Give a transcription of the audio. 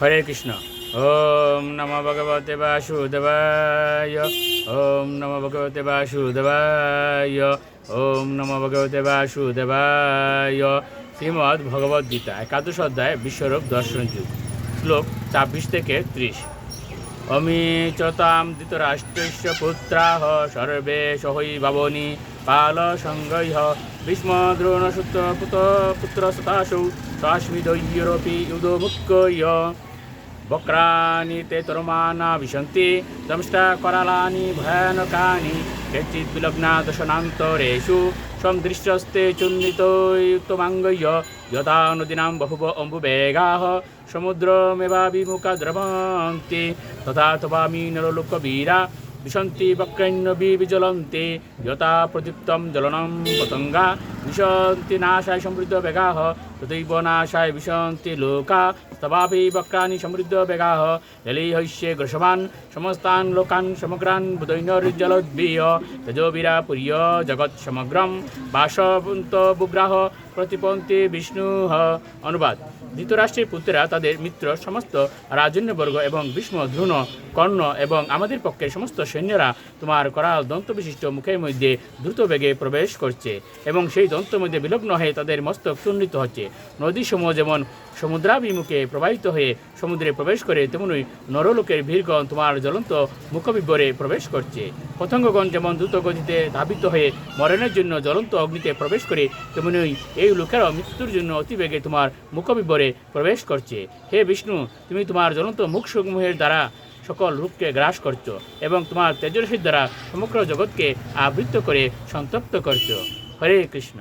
হরে কৃষ্ণ। ওম নম ভগবতে বাসুদেবায়। ওম নম ভগবতে বাসুদেবায়। ওম নম ভগবতে বাসুদেবায়। শ্রীমদ্ ভগবদ গীতা, একাদশ অধ্যায়, বিশ্বরূপ দর্শন যুগ, শ্লোক ছাব্বিশ থেকে ত্রিশ। অমি চ তাম ধৃতরাষ্ট্রস্য পুত্রাহ সর্বে সহৈ ভাবনি পাল সঙ্গৈহ ভীষ্ম দ্রোণসুত পুত পুত্র সতাসৌ স্বাস্মি দৈরপি উদো মুক্কয় বক্রানি তে তরমানা বিশন্তি দংষ্টা করালানি ভয়ানকানি কেচিৎ বিলগ্না দশনান্তরেষু স্বং দৃশ্যস্তে চুন্নিতোত্তমাঙ্গয়্য যথা নদীনাं বহুব অম্বুবেগাः সমুদ্রমেবাভিমুখা দ্রবন্তি তথা তবামি নরলোকবীরা বিশন্তি বক্রৈণ্যবি বিজ্বলন্তি যথা প্রদীপ্তম জলনম পতঙ্গা বিশন্তি নাশায় সমৃদ্ধ বেগাহ তথৈব নাশায় বিশন্তি লোকা তবাপি বক্রানি সমৃদ্ধ বেগাহ জলীহৈষ্যে গ্রসবান সমস্তান লোকান সমগ্রান বুধৈনর্জলোদ্বীয় তেজোবীরা পুরীয় জগৎ সমগ্রম বাসবন্ত বুগ্রাহ প্রতিপন্তি বিষ্ণু অনুবাদ ধৃতরাষ্ট্রের পুত্রেরা তাদের মিত্র, সমস্ত রাজন্যবর্গ এবং ভীষ্ম, দ্রোণ, কর্ণ এবং আমাদের পক্ষে সমস্ত সৈন্যরা তোমার করাল দন্ত বিশিষ্ট মুখের মধ্যে দ্রুত বেগে প্রবেশ করছে এবং সেই দন্ত মধ্যে বিলগ্ন হয়ে তাদের মস্তক চূর্ণিত হচ্ছে। নদী সমূহ যেমন সমুদ্রাভিমুখে প্রবাহিত হয়ে সমুদ্রে প্রবেশ করে, তেমনই নরলোকের ভিড়গণ তোমার জ্বলন্ত মুখবিব্বরে প্রবেশ করছে। পতঙ্গগণ যেমন দ্রুত গতিতে ধাবিত হয়ে মরণের জন্য জ্বলন্ত অগ্নিতে প্রবেশ করে, তেমনই এই লোকেরাও মৃত্যুর জন্য অতিবেগে তোমার মুখবিব্বরে প্রবেশ করছে। হে বিষ্ণু, তুমি তোমার জ্বলন্ত মুখসমূহের দ্বারা সকল রূপকে গ্রাস করছ এবং তোমার তেজস্বীর দ্বারা সমগ্র জগৎকে আবৃত করে সন্তপ্ত করছ। হরে কৃষ্ণ।